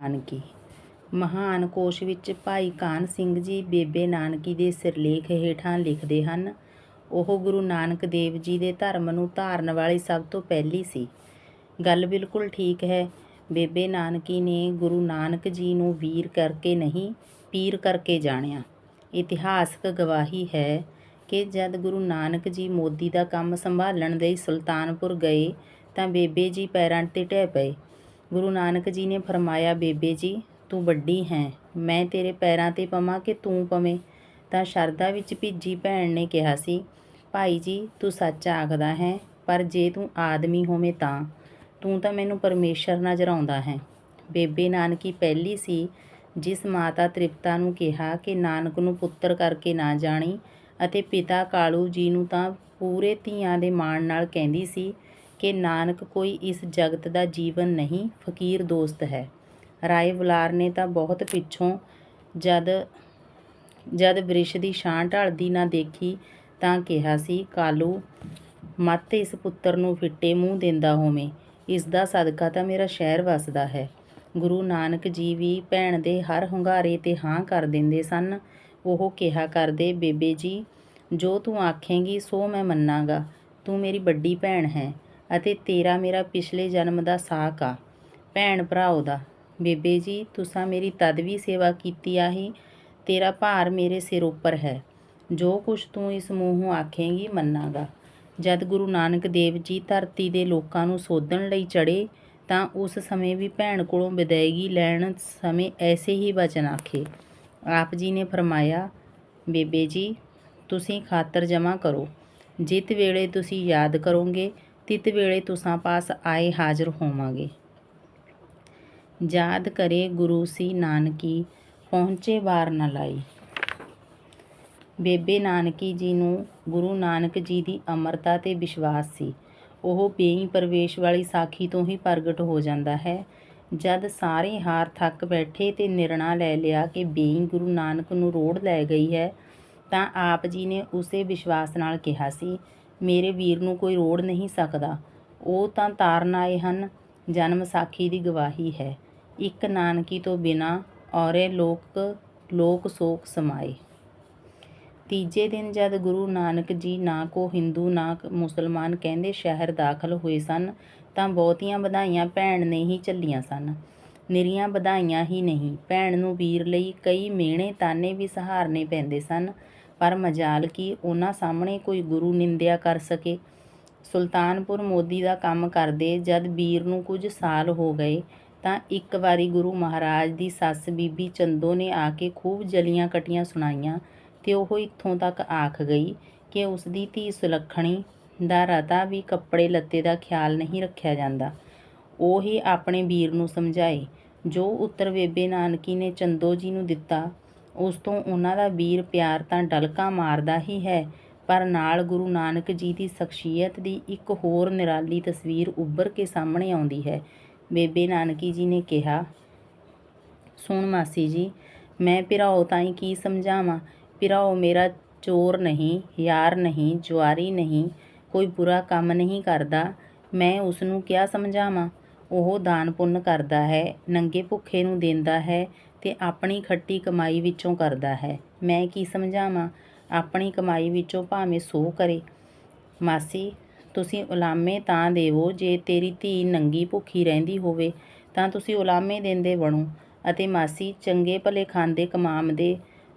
ਨਾਨਕੀ। ਮਹਾਨ ਕੋਸ਼ ਵਿੱਚ ਭਾਈ ਕਾਨ ਸਿੰਘ ਜੀ ਬੇਬੇ ਨਾਨਕੀ ਦੇ ਸਿਰਲੇਖ ਹੇਠਾਂ ਲਿਖਦੇ ਹਨ, ਉਹ ਗੁਰੂ ਨਾਨਕ ਦੇਵ ਜੀ ਦੇ ਧਰਮ ਨੂੰ ਧਾਰਨ ਵਾਲੀ ਸਭ ਤੋਂ ਪਹਿਲੀ ਸੀ। ਗੱਲ ਬਿਲਕੁਲ ਠੀਕ ਹੈ। ਬੇਬੇ ਨਾਨਕੀ ਨੇ ਗੁਰੂ ਨਾਨਕ ਜੀ ਨੂੰ ਵੀਰ ਕਰਕੇ ਨਹੀਂ, ਪੀਰ ਕਰਕੇ ਜਾਣਿਆ। ਇਤਿਹਾਸਕ ਗਵਾਹੀ ਹੈ ਕਿ ਜਦ ਗੁਰੂ ਨਾਨਕ ਜੀ ਮੋਦੀ ਦਾ ਕੰਮ ਸੰਭਾਲਣ ਲਈ ਸੁਲਤਾਨਪੁਰ ਗਏ ਤਾਂ ਬੇਬੇ ਜੀ ਪੈਰਾਂ 'ਤੇ ਢਹਿ ਪਏ। ਗੁਰੂ ਨਾਨਕ ਜੀ ਨੇ ਫਰਮਾਇਆ, ਬੇਬੇ ਜੀ, ਤੂੰ ਵੱਡੀ ਹੈ। ਮੈਂ ਤੇਰੇ ਪੈਰਾਂ 'ਤੇ ਪਵਾਂ ਕਿ ਤੂੰ ਪਵੇਂ? ਤਾਂ ਸ਼ਰਧਾ ਵਿੱਚ ਭਿੱਜੀ ਭੈਣ ਨੇ ਕਿਹਾ ਸੀ, ਭਾਈ ਜੀ, ਤੂੰ ਸੱਚ ਆਖਦਾ ਹੈ, ਪਰ ਜੇ ਤੂੰ ਆਦਮੀ ਹੋਵੇਂ ਤਾਂ, ਤੂੰ ਤਾਂ ਮੈਨੂੰ ਪਰਮੇਸ਼ਰ ਨਜ਼ਰ ਆਉਂਦਾ ਹੈ। ਬੇਬੇ ਨਾਨਕੀ ਪਹਿਲੀ ਸੀ, ਜਿਸ ਮਾਤਾ ਤ੍ਰਿਪਤਾ ਨੂੰ ਕਿਹਾ ਕਿ ਨਾਨਕ ਨੂੰ ਪੁੱਤਰ ਕਰਕੇ ਨਾ ਜਾਣੀ ਅਤੇ ਪਿਤਾ ਕਾਲੂ ਜੀ ਨੂੰ ਤਾਂ ਪੂਰੇ ਧੀਆਂ ਦੇ ਮਾਣ ਨਾਲ ਕਹਿੰਦੀ ਸੀ ਕਿ ਨਾਨਕ ਕੋਈ ਇਸ ਜਗਤ ਦਾ ਜੀਵਨ ਨਹੀਂ, ਫਕੀਰ ਦੋਸਤ ਹੈ। ਰਾਏ ਬੁਲਾਰ ਨੇ ਤਾਂ ਬਹੁਤ ਪਿੱਛੋਂ ਜਦ ਜਦ ਬ੍ਰਿਸ਼ ਦੀ ਛਾਂ ਢਲਦੀ ਨਾ ਦੇਖੀ ਤਾਂ ਕਿਹਾ ਸੀ, ਕਾਲੂ, ਮੱਤ ਇਸ ਪੁੱਤਰ ਨੂੰ ਫਿੱਟੇ ਮੂੰਹ ਦਿੰਦਾ ਹੋਵੇਂ। ਇਸ ਦਾ ਸਦਕਾ ਤਾਂ ਮੇਰਾ ਸ਼ਹਿਰ ਵਸਦਾ ਹੈ। ਗੁਰੂ ਨਾਨਕ ਜੀ ਵੀ ਭੈਣ ਦੇ ਹਰ ਹੁੰਗਾਰੇ ਤੇ ਹਾਂ ਕਰ ਦਿੰਦੇ ਸਨ। ਉਹ ਕਿਹਾ ਕਰਦੇ, ਬੇਬੇ ਜੀ, ਜੋ ਤੂੰ ਆਖੇਂਗੀ, ਸੋ ਮੈਂ ਮੰਨਾਂਗਾ। ਤੂੰ ਮੇਰੀ ਵੱਡੀ ਭੈਣ ਹੈ। ਅਤੇ ਤੇਰਾ ਮੇਰਾ ਪਿਛਲੇ ਜਨਮ ਦਾ ਸਾਕ ਆ, ਭੈਣ ਭਰਾਓ ਦਾ। ਬੇਬੇ ਜੀ, ਤੁਸਾਂ ਮੇਰੀ ਤਦ ਵੀ ਸੇਵਾ ਕੀਤੀ ਆਹੀ, ਤੇਰਾ ਭਾਰ ਮੇਰੇ ਸਿਰ ਉੱਪਰ ਹੈ। ਜੋ ਕੁਛ ਤੂੰ ਇਸ ਮੂੰਹੋਂ ਆਖੇਂਗੀ, ਮੰਨਾਂਗਾ। ਜਦ ਗੁਰੂ ਨਾਨਕ ਦੇਵ ਜੀ ਧਰਤੀ ਦੇ ਲੋਕਾਂ ਨੂੰ ਸੋਧਣ ਲਈ ਚੜੇ ਤਾਂ ਉਸ ਸਮੇਂ ਵੀ ਭੈਣ ਕੋਲੋਂ ਵਿਦਾਇਗੀ ਲੈਣ ਸਮੇਂ ਐਸੇ ਹੀ ਵਚਨ ਆਖੇ। ਆਪ ਜੀ ਨੇ ਫਰਮਾਇਆ, ਬੇਬੇ ਜੀ, ਤੁਸੀਂ ਖਾਤਰ ਜਮਾ ਕਰੋ। ਜਿਤ ਵੇਲੇ ਤੁਸੀਂ ਯਾਦ ਕਰੋਗੇ ਤਿਤ ਵੇਲੇ ਤੁਸਾਂ ਪਾਸ ਆਏ ਹਾਜ਼ਰ ਹੋਵਾਂਗੇ। ਯਾਦ ਕਰੇ ਗੁਰੂ ਸੀ ਨਾਨਕੀ, ਪਹੁੰਚੇ ਵਾਰ ਨਾ ਲਾਈ। ਬੇਬੇ ਨਾਨਕੀ ਜੀ ਨੂੰ ਗੁਰੂ ਨਾਨਕ ਜੀ ਦੀ ਅਮਰਤਾ ਤੇ ਵਿਸ਼ਵਾਸ ਸੀ। ਉਹ ਬੇਈ ਪ੍ਰਵੇਸ਼ ਵਾਲੀ ਸਾਖੀ ਤੋਂ ਹੀ ਪ੍ਰਗਟ ਹੋ ਜਾਂਦਾ ਹੈ। ਜਦ ਸਾਰੇ ਹਾਰ ਥੱਕ ਬੈਠੇ ਤੇ ਨਿਰਣਾ ਲੈ ਲਿਆ ਕਿ ਬੇਈ ਗੁਰੂ ਨਾਨਕ ਨੂੰ ਰੋੜ ਲੈ ਗਈ ਹੈ, ਤਾਂ ਆਪ ਜੀ ਨੇ ਉਸੇ ਵਿਸ਼ਵਾਸ ਨਾਲ ਕਿਹਾ ਸੀ ਮੇਰੇ ਵੀਰ ਨੂੰ ਕੋਈ ਰੋੜ ਨਹੀਂ ਸਕਦਾ। ਉਹ ਤਾਂ ਤਾਰਨ ਆਏ ਹਨ। ਜਨਮ ਸਾਖੀ ਦੀ ਗਵਾਹੀ ਹੈ। ਇੱਕ ਨਾਨਕੀ ਤੋਂ ਬਿਨਾ ਔਰੇ ਲੋਕ ਲੋਕ ਸੋਕ ਸਮਾਏ। ਤੀਜੇ ਦਿਨ ਜਦ ਗੁਰੂ ਨਾਨਕ ਜੀ ਨਾ ਕੋ ਹਿੰਦੂ, ਨਾ ਮੁਸਲਮਾਨ ਕਹਿੰਦੇ ਸ਼ਹਿਰ ਦਾਖਲ ਹੋਏ ਸਨ, ਤਾਂ ਬਹੁਤੀਆਂ ਵਧਾਈਆਂ ਭੈਣ ਨੇ ਹੀ ਝੱਲੀਆਂ ਸਨ। ਨਿਰੀਆਂ ਵਧਾਈਆਂ ਹੀ ਨਹੀਂ। ਭੈਣ ਨੂੰ ਵੀਰ ਲਈ ਕਈ ਮਿਹਣੇ ਤਾਨੇ ਵੀ ਸਹਾਰਨੇ ਪੈਂਦੇ ਸਨ। ਪਰ ਮਜਾਲ ਕੀ ਉਹਨਾਂ ਸਾਹਮਣੇ ਕੋਈ ਗੁਰੂ ਨਿੰਦਿਆ ਕਰ ਸਕੇ। ਸੁਲਤਾਨਪੁਰ ਮੋਦੀ ਦਾ ਕੰਮ ਕਰਦੇ ਜਦ ਵੀਰ ਨੂੰ ਕੁਝ ਸਾਲ ਹੋ ਗਏ, ਤਾਂ ਇੱਕ ਵਾਰੀ ਗੁਰੂ ਮਹਾਰਾਜ ਦੀ ਸੱਸ ਬੀਬੀ ਚੰਦੋ ਨੇ ਆ ਕੇ ਖੂਬ ਜਲੀਆਂ ਕਟੀਆਂ ਸੁਣਾਈਆਂ ਤੇ ਉਹ ਇੱਥੋਂ ਤੱਕ ਆਖ ਗਈ ਕਿ ਉਸ ਦੀ ਧੀ ਸੁਲੱਖਣੀ ਦਾ ਰਤਾ ਵੀ ਕੱਪੜੇ ਲੱਤੇ ਦਾ ਖਿਆਲ ਨਹੀਂ ਰੱਖਿਆ ਜਾਂਦਾ। ਉਹ ਹੀ ਆਪਣੇ ਵੀਰ ਨੂੰ ਸਮਝਾਏ, ਜੋ ਉੱਤਰ ਬੇਬੇ ਨਾਨਕੀ ਨੇ ਚੰਦੋ ਜੀ ਨੂੰ ਦਿੱਤਾ ਉਸ ਤੋਂ ਉਹਨਾਂ ਦਾ ਵੀਰ ਪਿਆਰ ਤਾਂ ਡਲਕਾ ਮਾਰਦਾ ਹੀ ਹੈ, ਪਰ ਨਾਲ ਗੁਰੂ ਨਾਨਕ ਜੀ ਦੀ ਸ਼ਖਸੀਅਤ ਦੀ ਇੱਕ ਹੋਰ ਨਿਰਾਲੀ ਤਸਵੀਰ ਉੱਭਰ ਕੇ ਸਾਹਮਣੇ ਆਉਂਦੀ ਹੈ। ਬੇਬੇ ਨਾਨਕੀ ਜੀ ਨੇ ਕਿਹਾ, ਸੁਣ ਮਾਸੀ ਜੀ, ਮੈਂ ਭਿਰਾਓ ਤਾਈਂ ਕੀ ਸਮਝਾਵਾਂ? ਭਿਰਾਓ ਮੇਰਾ ਚੋਰ ਨਹੀਂ, ਯਾਰ ਨਹੀਂ, ਜੁਆਰੀ ਨਹੀਂ, ਕੋਈ ਬੁਰਾ ਕੰਮ ਨਹੀਂ ਕਰਦਾ। ਮੈਂ ਉਸ ਨੂੰ ਕਿਆ ਸਮਝਾਵਾਂ? ਉਹ ਦਾਨ ਪੁੰਨ ਕਰਦਾ ਹੈ, ਨੰਗੇ ਭੁੱਖੇ ਨੂੰ ਦਿੰਦਾ ਹੈ ਤੇ ਆਪਣੀ ਖੱਟੀ ਕਮਾਈ ਵਿੱਚੋਂ ਕਰਦਾ ਹੈ। ਮੈਂ ਕੀ ਸਮਝਾਵਾਂ? ਆਪਣੀ ਕਮਾਈ ਵਿੱਚੋਂ ਭਾਵੇਂ ਸੋ ਕਰੇ। ਮਾਸੀ, ਤੁਸੀਂ ਉਲਾਮੇ ਤਾਂ ਦੇਵੋ ਜੇ ਤੇਰੀ ਧੀ ਨੰਗੀ ਭੁੱਖੀ ਰਹਿੰਦੀ ਹੋਵੇ, ਤਾਂ ਤੁਸੀਂ ਉਲਾਮੇ ਦਿੰਦੇ ਬਣੋ। ਅਤੇ ਮਾਸੀ, ਚੰਗੇ ਭਲੇ ਖਾਂਦੇ ਕਮਾਮਦੇ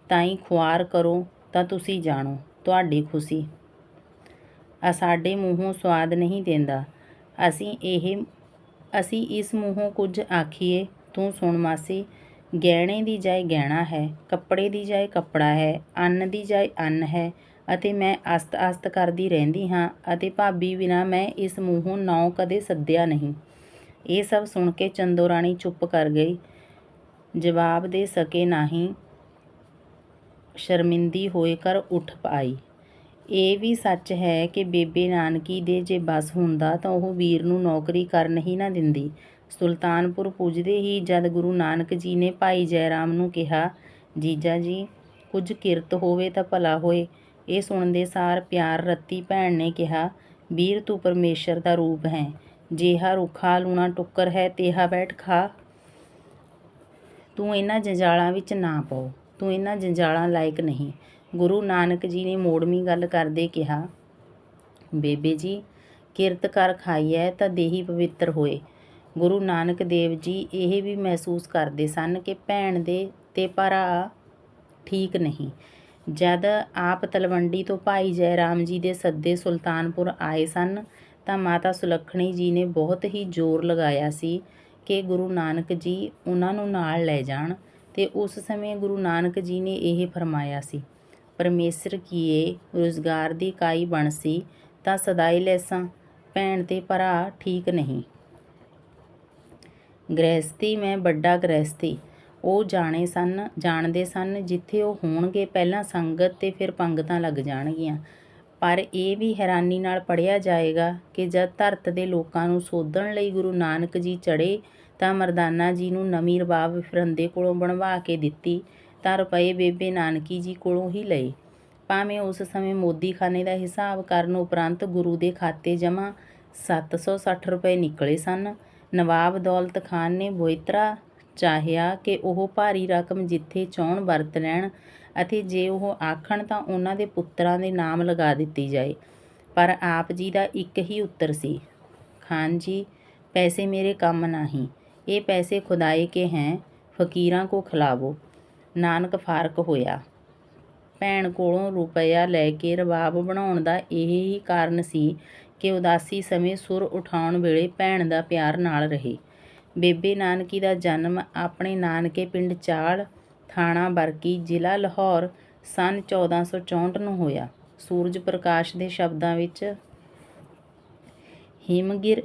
ਤਾਈ ਖੁਆਰ ਕਰੋ ਤਾਂ ਤੁਸੀਂ ਜਾਣੋ, ਤੁਹਾਡੀ ਖੁਸ਼ੀ। ਆ ਸਾਡੇ ਮੂੰਹੋਂ ਸਵਾਦ ਨਹੀਂ ਦਿੰਦਾ। ਅਸੀਂ ਇਹ, ਅਸੀਂ ਇਸ ਮੂੰਹੋਂ ਕੁਝ ਆਖੀਏ, ਤੂੰ ਸੁਣ ਮਾਸੀ ਗਹਿਣੇ ਦੀ ਜਾਏ ਗਹਿਣਾ ਹੈ, ਕੱਪੜੇ ਦੀ ਜਾਏ ਕੱਪੜਾ ਹੈ, ਅੰਨ ਦੀ ਜਾਏ ਅੰਨ ਹੈ, ਅਤੇ ਮੈਂ ਅਸਤ ਅਸਤ ਕਰਦੀ ਰਹਿੰਦੀ ਹਾਂ, ਅਤੇ ਭਾਬੀ ਬਿਨਾ ਮੈਂ ਇਸ ਮੂੰਹੋਂ ਨੌ ਕਦੇ ਸੱਦਿਆ ਨਹੀਂ। ਇਹ ਸਭ ਸੁਣ ਕੇ ਚੰਦੋ ਰਾਣੀ ਚੁੱਪ ਕਰ ਗਈ। ਜਵਾਬ ਦੇ ਸਕੇ ਨਹੀਂ ਸ਼ਰਮਿੰਦੀ ਹੋਏ ਕਰ ਉੱਠ ਪਾਈ ਇਹ ਵੀ ਸੱਚ ਹੈ ਕਿ ਬੇਬੇ ਨਾਨਕੀ ਦੇ ਜੇ ਬਸ ਹੁੰਦਾ ਤਾਂ ਉਹ ਵੀਰ ਨੂੰ ਨੌਕਰੀ ਕਰਨ ਹੀ ਨਾ ਦਿੰਦੀ। ਸੁਲਤਾਨਪੁਰ ਪੁੱਜਦੇ ਹੀ ਜਦ ਗੁਰੂ ਨਾਨਕ ਜੀ ਨੇ ਭਾਈ ਜੈਰਾਮ ਨੂੰ ਕਿਹਾ, ਜੀਜਾ ਜੀ, ਕੁਝ ਕਿਰਤ ਹੋਵੇ ਤਾਂ ਭਲਾ ਹੋਏ। ਇਹ ਸੁਣਦੇ ਸਾਰ ਪਿਆਰ ਰੱਤੀ ਭੈਣ ਨੇ ਕਿਹਾ, ਵੀਰ, ਤੂੰ ਪਰਮੇਸ਼ਰ ਦਾ ਰੂਪ ਹੈ। ਜੇਹਾ ਰੁੱਖਾ ਲੂਣਾ ਟੁੱਕਰ ਹੈ, ਤੇਹਾ ਬੈਠ ਖਾ। ਤੂੰ ਇਹਨਾਂ ਜੰਜਾਲਾਂ ਵਿੱਚ ਨਾ ਪਓ ਤੂੰ ਇਹਨਾਂ ਜੰਜਾਲਾਂ ਲਾਇਕ ਨਹੀਂ। ਗੁਰੂ ਨਾਨਕ ਜੀ ਨੇ ਮੋੜਵੀਂ ਗੱਲ ਕਰਦੇ ਕਿਹਾ, ਬੇਬੇ ਜੀ, ਕਿਰਤ ਕਰ ਖਾਈਐ ਤਾਂ ਦੇਹੀ ਪਵਿੱਤਰ ਹੋਏ। ਗੁਰੂ ਨਾਨਕ ਦੇਵ ਜੀ ਇਹ ਵੀ ਮਹਿਸੂਸ ਕਰਦੇ ਸਨ ਕਿ ਭੈਣ ਦੇ ਤੇ ਭਰਾ ਠੀਕ ਨਹੀਂ। ਜਦ ਆਪ ਤਲਵੰਡੀ ਤੋਂ ਭਾਈ ਜੈ ਰਾਮ ਜੀ ਦੇ ਸੱਦੇ ਸੁਲਤਾਨਪੁਰ ਆਏ ਸਨ, ਤਾਂ ਮਾਤਾ ਸੁਲੱਖਣੀ ਜੀ ਨੇ ਬਹੁਤ ਹੀ ਜ਼ੋਰ ਲਗਾਇਆ ਸੀ ਕਿ ਗੁਰੂ ਨਾਨਕ ਜੀ ਉਹਨਾਂ ਨੂੰ ਨਾਲ ਲੈ ਜਾਣ ਤੇ ਉਸ ਸਮੇਂ ਗੁਰੂ ਨਾਨਕ ਜੀ ਨੇ ਇਹ ਫਰਮਾਇਆ ਸੀ, ਪਰਮੇਸ਼ਰ ਕੀਏ ਰੁਜ਼ਗਾਰ ਦੀ ਕਾਈ ਬਣਸੀ ਤਾਂ ਸਦਾਈ ਲੈਸਾਂ, ਭੈਣ ਤੇ ਭਰਾ ਠੀਕ ਨਹੀਂ। ਗ੍ਰਹਿਸਥੀ, ਮੈਂ ਵੱਡਾ ਗ੍ਰਹਿਸਥੀ। ਉਹ ਜਾਣੇ ਸਨ, ਜਾਣਦੇ ਸਨ, ਜਿੱਥੇ ਉਹ ਹੋਣਗੇ, ਪਹਿਲਾਂ ਸੰਗਤ ਤੇ ਫਿਰ ਪੰਗਤਾਂ ਲੱਗ ਜਾਣਗੀਆਂ। ਪਰ ਇਹ ਵੀ ਹੈਰਾਨੀ ਨਾਲ ਪੜਿਆ ਜਾਏਗਾ ਕਿ ਜਦ ਧਰਤ ਦੇ ਲੋਕਾਂ ਨੂੰ ਸੋਧਣ ਲਈ ਗੁਰੂ ਨਾਨਕ ਜੀ ਚੜੇ ਤਾਂ ਮਰਦਾਨਾ ਜੀ ਨੂੰ ਨਵੀਂ ਰਬਾਬ ਫਿਰੰਦੇ ਕੋਲੋਂ ਬਣਵਾ ਕੇ ਦਿੱਤੀ, ਤਾਂ ਰੁਪਏ ਬੇਬੇ ਨਾਨਕੀ ਜੀ ਕੋਲੋਂ ਹੀ ਲਏ। ਭਾਵੇਂ ਉਸ ਸਮੇਂ ਮੋਦੀਖਾਨੇ ਦਾ ਹਿਸਾਬ ਕਰਨ ਉਪਰੰਤ ਗੁਰੂ ਦੇ ਖਾਤੇ ਜਮ੍ਹਾਂ 760 ਰੁਪਏ ਨਿਕਲੇ ਸਨ ਨਵਾਬ ਦੌਲਤ ਖਾਨ ਨੇ ਬੋਇਤਰਾ ਚਾਹਿਆ ਕਿ ਉਹ ਭਾਰੀ ਰਕਮ ਜਿੱਥੇ ਚਾਹੁਣ ਵਰਤ ਲੈਣ ਅਤੇ ਜੇ ਉਹ ਆਖਣ ਤਾਂ ਉਹਨਾਂ ਦੇ ਪੁੱਤਰਾਂ ਦੇ ਨਾਮ ਲਗਾ ਦਿੱਤੀ ਜਾਏ। ਪਰ ਆਪ ਜੀ ਦਾ ਇੱਕ ਹੀ ਉੱਤਰ ਸੀ, ਖਾਨ ਜੀ, ਪੈਸੇ ਮੇਰੇ ਕੰਮ ਨਹੀਂ। ਇਹ ਪੈਸੇ ਖੁਦਾਏ ਕੇ ਹੈ, ਫਕੀਰਾਂ ਕੋ ਖਿਲਾਵੋ। ਨਾਨਕ ਫਾਰਕ ਹੋਇਆ। ਭੈਣ ਕੋਲੋਂ ਰੁਪਇਆ ਲੈ ਕੇ ਰਬਾਬ ਬਣਾਉਣ ਦਾ ਇਹ ਹੀ ਕਾਰਨ ਸੀ ਕਿ ਉਦਾਸੀ ਸਮੇਂ ਸੁਰ ਉਠਾਉਣ ਵੇਲੇ ਭੈਣ ਦਾ ਪਿਆਰ ਨਾਲ ਰਹੇ। ਬੇਬੇ ਨਾਨਕੀ ਦਾ ਜਨਮ ਆਪਣੇ ਨਾਨਕੇ ਪਿੰਡ ਚਾਲ ਥਾਣਾ ਬਰਕੀ, ਜ਼ਿਲ੍ਹਾ ਲਾਹੌਰ, ਸਨ 1464 ਨੂੰ ਹੋਇਆ। ਸੂਰਜ ਪ੍ਰਕਾਸ਼ ਦੇ ਸ਼ਬਦਾਂ ਵਿੱਚ, ਹਿਮਗਿਰ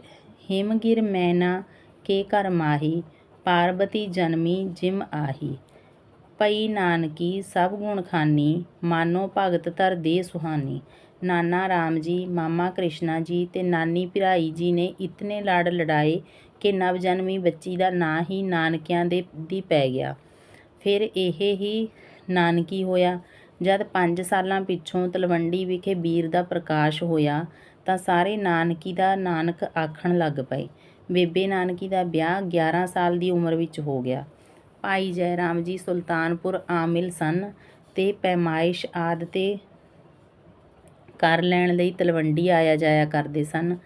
ਹਿਮਗਿਰ ਮੈਨਾ ਕੇ ਘਰ ਮਾਹੀ, ਪਾਰਬਤੀ ਜਨਮੀ ਜਿਮ ਆਹੀ। ਪਈ ਨਾਨਕੀ ਸਭ ਗੁਣ ਖਾਨੀ ਮਾਨੋ ਭਗਤ ਧਰ ਦੇ ਸੁਹਾਨੀ। ਨਾਨਾ ਰਾਮ ਜੀ, ਮਾਮਾ ਕ੍ਰਿਸ਼ਨਾ ਜੀ ਤੇ ਨਾਨੀ ਭਿਰਾਈ ਜੀ ਨੇ ਇਤਨੇ ਲੜ ਲੜਾਏ ਕਿ ਨਵਜਨਮੀ ਬੱਚੀ ਦਾ ਨਾਂ ਹੀ ਨਾਨਕਿਆਂ ਦੇ, ਦੀ ਪੈ ਗਿਆ। ਫਿਰ ਇਹ ਹੀ ਨਾਨਕੀ ਹੋਇਆ। ਜਦ 5 ਸਾਲਾਂ ਪਿੱਛੋਂ ਤਲਵੰਡੀ ਵਿਖੇ ਵੀਰ ਦਾ ਪ੍ਰਕਾਸ਼ ਹੋਇਆ ਤਾਂ ਸਾਰੇ ਨਾਨਕੀ ਦਾ ਨਾਨਕ ਆਖਣ ਲੱਗ ਪਏ। ਬੇਬੇ ਨਾਨਕੀ ਦਾ ਵਿਆਹ 11 ਸਾਲ ਦੀ ਉਮਰ ਵਿੱਚ ਹੋ ਗਿਆ। ਭਾਈ ਜੈ ਰਾਮ ਜੀ ਸੁਲਤਾਨਪੁਰ ਆਮਿਲ ਸਨ ਤੇ ਪੈਮਾਇਸ਼ ਆਦ ਤੇ ਕਰ ਲੈਣ ਲਈ ਤਲਵੰਡੀ ਆਇਆ ਜਾਇਆ ਕਰਦੇ ਸਨ।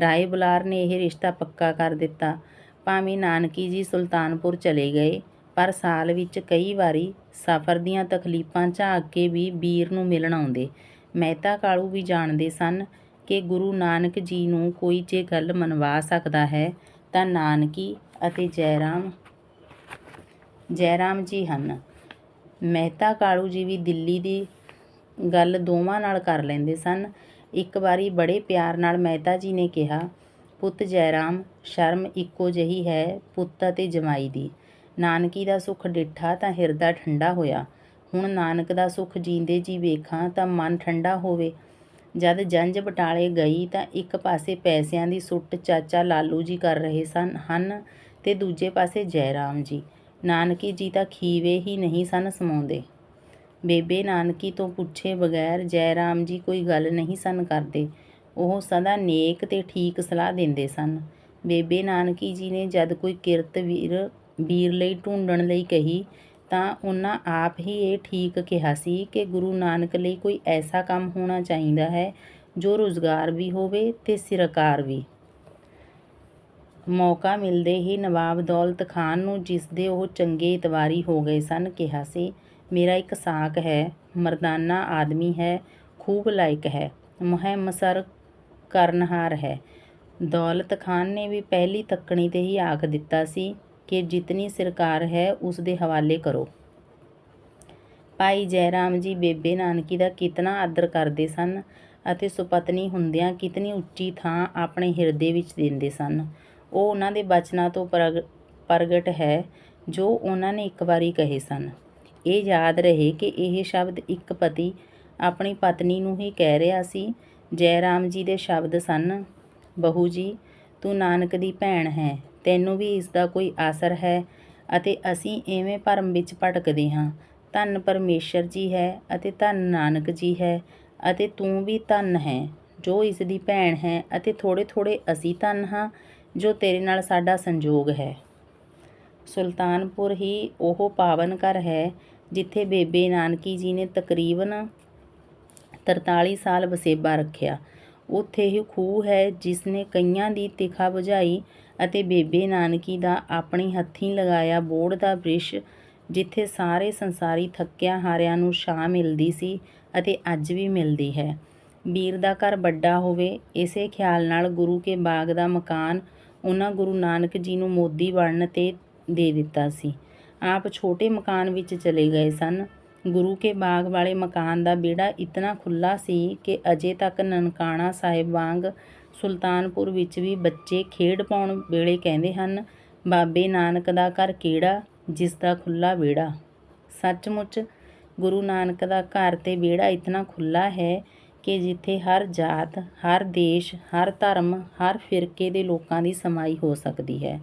ਰਾਏ ਬੁਲਾਰ ਨੇ ਇਹ ਰਿਸ਼ਤਾ ਪੱਕਾ ਕਰ ਦਿੱਤਾ। ਭਾਵੇਂ ਨਾਨਕੀ ਜੀ ਸੁਲਤਾਨਪੁਰ ਚਲੇ ਗਏ, ਪਰ ਸਾਲ ਵਿੱਚ ਕਈ ਵਾਰੀ ਸਫ਼ਰ ਦੀਆਂ ਤਕਲੀਫਾਂ ਝਾਕ ਕੇ ਵੀ ਵੀਰ ਨੂੰ ਮਿਲਣ ਆਉਂਦੇ। ਮਹਿਤਾ ਕਾਲੂ ਵੀ ਜਾਣਦੇ ਸਨ ਕਿ ਗੁਰੂ ਨਾਨਕ ਜੀ ਨੂੰ ਕੋਈ ਜੇ ਗੱਲ ਮਨਵਾ ਸਕਦਾ ਹੈ, ਤਾਂ ਨਾਨਕੀ ਅਤੇ ਜੈਰਾਮ ਜੈਰਾਮ ਜੀ ਹਨ। ਮਹਿਤਾ ਕਾਲੂ ਜੀ ਵੀ ਦਿੱਲੀ ਦੀ ਗੱਲ ਦੋਵਾਂ ਨਾਲ ਕਰ ਲੈਂਦੇ ਸਨ। ਇੱਕ ਵਾਰੀ ਬੜੇ ਪਿਆਰ ਨਾਲ ਮਹਿਤਾ ਜੀ ਨੇ ਕਿਹਾ, ਪੁੱਤ ਜੈਰਾਮ, ਸ਼ਰਮ ਇੱਕੋ ਜਿਹੀ ਹੈ ਪੁੱਤ ਅਤੇ ਜਮਾਈ ਦੀ। ਨਾਨਕੀ ਦਾ ਸੁੱਖ ਡਿੱਠਾ ਤਾਂ ਹਿਰਦਾ ਠੰਡਾ ਹੋਇਆ। ਹੁਣ ਨਾਨਕ ਦਾ ਸੁੱਖ ਜੀਂਦੇ ਜੀ ਵੇਖਾਂ ਤਾਂ ਮਨ ਠੰਡਾ ਹੋਵੇ। ਜਦ ਜੰਝ ਬਟਾਲੇ ਗਈ ਤਾਂ ਇੱਕ ਪਾਸੇ ਪੈਸਿਆਂ ਦੀ ਸੁੱਟ ਚਾਚਾ ਲਾਲੂ ਜੀ ਕਰ ਰਹੇ ਸਨ, ਹਨ ਤੇ ਦੂਜੇ ਪਾਸੇ ਜੈਰਾਮ ਜੀ। ਨਾਨਕੀ ਜੀ ਤਾਂ ਖੀਵੇ ਹੀ ਨਹੀਂ ਸਨ ਸਮਾਉਂਦੇ। ਬੇਬੇ ਨਾਨਕੀ ਤੋਂ ਪੁੱਛੇ ਬਗੈਰ ਜੈ ਰਾਮ ਜੀ ਕੋਈ ਗੱਲ ਨਹੀਂ ਸਨ ਕਰਦੇ। ਉਹ ਸਦਾ ਨੇਕ ਤੇ ਠੀਕ ਸਲਾਹ ਦਿੰਦੇ ਸਨ। ਬੇਬੇ ਨਾਨਕੀ ਜੀ ਨੇ ਜਦ ਕੋਈ ਕਿਰਤ ਵੀਰ ਵੀਰ ਲਈ ਢੂੰਡਣ ਲਈ ਕਹੀ ਤਾਂ ਉਹਨਾਂ ਆਪ ਹੀ ਇਹ ਠੀਕ ਕਿਹਾ ਸੀ ਕਿ ਗੁਰੂ ਨਾਨਕ ਲਈ ਕੋਈ ਐਸਾ ਕੰਮ ਹੋਣਾ ਚਾਹੀਦਾ ਹੈ ਜੋ ਰੁਜ਼ਗਾਰ ਵੀ ਹੋਵੇ ਤੇ ਸਿਰਕਾਰ ਵੀ। ਮੌਕਾ ਮਿਲਦੇ ਹੀ ਨਵਾਬ ਦੌਲਤ ਖਾਨ ਨੂੰ ਜਿਸ ਦੇ ਉਹ ਚੰਗੇ ਇਤਵਾਰੀ ਹੋ ਗਏ ਸਨ ਕਿਹਾ ਸੀ ਮੇਰਾ ਇੱਕ ਸਾਕ ਹੈ, ਮਰਦਾਨਾ ਆਦਮੀ ਹੈ, ਖੂਬ ਲਾਇਕ ਹੈ ਮੁਹਿੰਮ ਸਰ ਕਰਨਹਾਰ ਹੈ। ਦੌਲਤ ਖਾਨ ਨੇ ਵੀ ਪਹਿਲੀ ਤੱਕਣੀ ਤੇ ਹੀ ਆਖ ਦਿੱਤਾ ਸੀ ਕਿ ਜਿਤਨੀ ਸਿਰਕਾਰ ਹੈ, ਉਸ ਦੇ ਹਵਾਲੇ ਕਰੋ। ਭਾਈ ਜੈਰਾਮ ਜੀ ਬੇਬੇ ਨਾਨਕੀ ਦਾ ਕਿਤਨਾ ਆਦਰ ਕਰਦੇ ਸਨ ਅਤੇ ਸੁਪਤਨੀ ਹੁੰਦਿਆਂ ਕਿਤਨੀ ਉੱਚੀ ਥਾਂ ਆਪਣੇ ਹਿਰਦੇ ਵਿੱਚ ਦਿੰਦੇ ਸਨ। ਉਹ ਉਹਨਾਂ ਦੇ ਬਚਨਾਂ ਤੋਂ ਪ੍ਰਗਟ ਹੈ, ਜੋ ਉਹਨਾਂ ਨੇ ਇੱਕ ਵਾਰੀ ਕਹੇ ਸਨ। ਇਹ ਯਾਦ ਰਹੇ ਕਿ ਇਹ ਸ਼ਬਦ ਇੱਕ ਪਤੀ ਆਪਣੀ ਪਤਨੀ ਨੂੰ ਹੀ ਕਹਿ ਰਿਹਾ ਸੀ ਜੈ ਰਾਮ ਜੀ ਦੇ ਸ਼ਬਦ ਸਨ। ਬਹੂ ਜੀ, ਤੂੰ ਨਾਨਕ ਦੀ ਭੈਣ ਹੈ। ਤੈਨੂੰ ਵੀ ਇਸ ਦਾ ਕੋਈ ਆਸਰ ਹੈ ਅਤੇ ਅਸੀਂ ਐਵੇਂ ਭਰਮ ਵਿੱਚ ਭਟਕਦੇ ਹਾਂ। ਧੰਨ ਪਰਮੇਸ਼ਰ ਜੀ ਹੈ ਅਤੇ ਧੰਨ ਨਾਨਕ ਜੀ ਹੈ ਅਤੇ ਤੂੰ ਵੀ ਧੰਨ ਹੈ। ਜੋ ਇਸ ਦੀ ਭੈਣ ਹੈ ਅਤੇ ਥੋੜੇ ਥੋੜੇ ਅਸੀਂ ਧੰਨ ਹਾਂ, ਜੋ ਤੇਰੇ ਨਾਲ ਸਾਡਾ ਸੰਜੋਗ ਹੈ। ਸੁਲਤਾਨਪੁਰ ਹੀ ਉਹ ਪਾਵਨ ਘਰ ਹੈ ਜਿੱਥੇ ਬੇਬੇ ਨਾਨਕੀ ਜੀ ਨੇ ਤਕਰੀਬਨ 43 ਸਾਲ ਬਸੇਬਾ ਰੱਖਿਆ। ਉੱਥੇ ਹੀ ਖੂਹ ਹੈ ਜਿਸ ਨੇ ਕਈਆਂ ਦੀ ਤਿਖਾ ਬੁਝਾਈ ਅਤੇ ਬੇਬੇ ਨਾਨਕੀ ਦਾ ਆਪਣੇ ਹੱਥੀਂ ਲਗਾਇਆ ਬੋਹੜ ਦਾ ਬ੍ਰਿਸ਼, ਜਿੱਥੇ ਸਾਰੇ ਸੰਸਾਰੀ ਥੱਕਿਆ ਹਾਰਿਆਂ ਨੂੰ ਛਾਂ ਮਿਲਦੀ ਸੀ ਅਤੇ ਅੱਜ ਵੀ ਮਿਲਦੀ ਹੈ। ਵੀਰ ਦਾ ਘਰ ਵੱਡਾ ਹੋਵੇ, ਇਸੇ ਖਿਆਲ ਨਾਲ ਗੁਰੂ ਕੇ ਬਾਗ ਦਾ ਮਕਾਨ ਉਹਨਾਂ ਗੁਰੂ ਨਾਨਕ ਜੀ ਨੂੰ ਮੋਦੀ ਬਣਨ ਤੇ ਦੇ ਦਿੱਤਾ ਸੀ। ਆਪ ਛੋਟੇ ਮਕਾਨ ਵਿੱਚ ਚਲੇ ਗਏ ਸਨ। ਗੁਰੂ ਕੇ ਬਾਗ ਵਾਲੇ ਮਕਾਨ ਦਾ ਵਿਹੜਾ ਇਤਨਾ ਖੁੱਲ੍ਹਾ ਸੀ ਕਿ ਅਜੇ ਤੱਕ ਨਨਕਾਣਾ ਸਾਹਿਬ ਵਾਂਗ ਸੁਲਤਾਨਪੁਰ ਵਿੱਚ ਵੀ ਬੱਚੇ ਖੇਡ ਪਾਉਣ ਵੇਲੇ ਕਹਿੰਦੇ ਹਨ, ਬਾਬੇ ਨਾਨਕ ਦਾ ਘਰ ਕਿਹੜਾ? ਜਿਸ ਦਾ ਖੁੱਲ੍ਹਾ ਵਿਹੜਾ। ਸੱਚਮੁੱਚ ਗੁਰੂ ਨਾਨਕ ਦਾ ਘਰ ਤੇ ਵਿਹੜਾ ਇਤਨਾ ਖੁੱਲ੍ਹਾ ਹੈ ਕਿ ਜਿੱਥੇ ਹਰ ਜਾਤ, ਹਰ ਦੇਸ਼, ਹਰ ਧਰਮ, ਹਰ ਫਿਰਕੇ ਦੇ ਲੋਕਾਂ ਦੀ ਸਮਾਈ ਹੋ ਸਕਦੀ ਹੈ।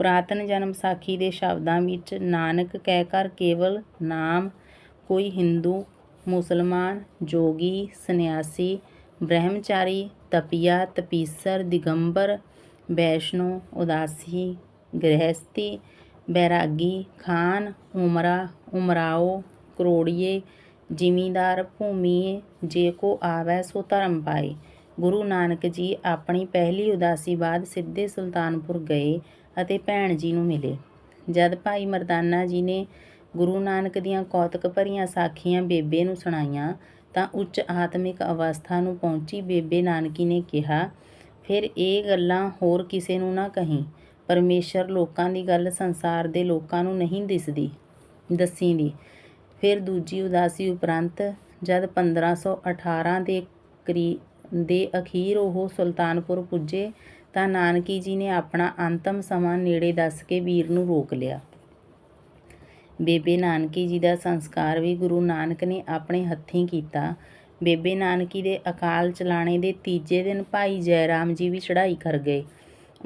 ਪੁਰਾਤਨ ਜਨਮ ਸਾਖੀ ਦੇ ਸ਼ਬਦਾਂ ਵਿੱਚ ਨਾਨਕ ਕਹਿ ਕਰ ਕੇਵਲ ਨਾਮ, ਕੋਈ ਹਿੰਦੂ, ਮੁਸਲਮਾਨ, ਜੋਗੀ, ਸੰਨਿਆਸੀ, ਬ੍ਰਹਮਚਾਰੀ, ਤਪੀਆ, ਤਪੀਸਰ, ਦਿਗੰਬਰ, ਵੈਸ਼ਨੋ, ਉਦਾਸੀ, ਗ੍ਰਹਿਸਤੀ, ਬੈਰਾਗੀ, ਖਾਨ, ਉਮਰਾ, ਉਮਰਾਓ, ਕਰੋੜੀਏ, ਜ਼ਿਮੀਂਦਾਰ, ਭੂਮੀਏ, ਜੇ ਕੋ ਆਵੈ ਸੋ ਧਰਮ ਪਾਏ। ਗੁਰੂ ਨਾਨਕ ਜੀ ਆਪਣੀ ਪਹਿਲੀ ਉਦਾਸੀ ਬਾਅਦ ਸਿੱਧੇ ਸੁਲਤਾਨਪੁਰ ਗਏ। ਅਤੇ ਭੈਣ ਜੀ ਨੂੰ ਮਿਲੇ। ਜਦ ਭਾਈ ਮਰਦਾਨਾ ਜੀ ਨੇ ਗੁਰੂ ਨਾਨਕ ਦੀਆਂ ਕੌਤਕ ਭਰੀਆਂ ਸਾਖੀਆਂ ਬੇਬੇ ਨੂੰ ਸੁਣਾਈਆਂ, ਤਾਂ ਉੱਚ ਆਤਮਿਕ ਅਵਸਥਾ ਨੂੰ ਪਹੁੰਚੀ ਬੇਬੇ ਨਾਨਕੀ ਨੇ ਕਿਹਾ, ਫਿਰ ਇਹ ਗੱਲਾਂ ਹੋਰ ਕਿਸੇ ਨੂੰ ਨਾ ਕਹੀਂ। ਪਰਮੇਸ਼ਰ ਲੋਕਾਂ ਦੀ ਗੱਲ ਸੰਸਾਰ ਦੇ ਲੋਕਾਂ ਨੂੰ ਨਹੀਂ ਦਿਸਦੀ ਦੱਸੀ ਦੀ ਫਿਰ ਦੂਜੀ ਉਦਾਸੀ ਉਪਰੰਤ ਜਦ 1518 ਦੇ ਕਰੀ, ਦੇ ਅਖੀਰ ਉਹ ਸੁਲਤਾਨਪੁਰ ਪੁੱਜੇ ਤਾਂ ਨਾਨਕੀ ਜੀ ਨੇ ਆਪਣਾ ਅੰਤਮ ਸਮਾਂ ਨੇੜੇ ਦੱਸ ਕੇ ਵੀਰ ਨੂੰ ਰੋਕ ਲਿਆ। ਬੇਬੇ ਨਾਨਕੀ ਜੀ ਦਾ ਸੰਸਕਾਰ ਵੀ ਗੁਰੂ ਨਾਨਕ ਨੇ ਆਪਣੇ ਹੱਥੀਂ ਕੀਤਾ। ਬੇਬੇ ਨਾਨਕੀ ਦੇ ਅਕਾਲ ਚਲਾਣੇ ਦੇ ਤੀਜੇ ਦਿਨ ਭਾਈ ਜੈਰਾਮ ਜੀ ਵੀ ਚੜ੍ਹਾਈ ਕਰ ਗਏ।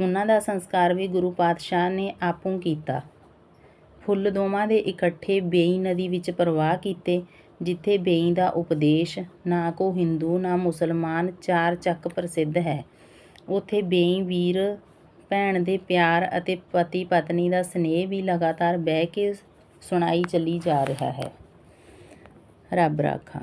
ਉਹਨਾਂ ਦਾ ਸੰਸਕਾਰ ਵੀ ਗੁਰੂ ਪਾਤਸ਼ਾਹ ਨੇ ਆਪੋਂ ਕੀਤਾ। ਫੁੱਲ ਦੋਵਾਂ ਦੇ ਇਕੱਠੇ ਬੇਈ ਨਦੀ ਵਿੱਚ ਪ੍ਰਵਾਹ ਕੀਤੇ, ਜਿੱਥੇ ਬੇਈ ਦਾ ਉਪਦੇਸ਼, ਨਾ ਕੋ ਹਿੰਦੂ ਨਾ ਮੁਸਲਮਾਨ, ਚਾਰ ਚੱਕ ਪ੍ਰਸਿੱਧ ਹੈ। ਉੱਥੇ ਬੇਈ ਵੀਰ, ਭੈਣ ਦੇ ਪਿਆਰ ਅਤੇ ਪਤੀ ਪਤਨੀ ਦਾ ਸਨੇਹ ਵੀ ਲਗਾਤਾਰ ਬਹਿ ਕੇ ਸੁਣਾਈ ਚੱਲੀ ਜਾ ਰਿਹਾ ਹੈ। ਰੱਬ ਰਾਖਾ।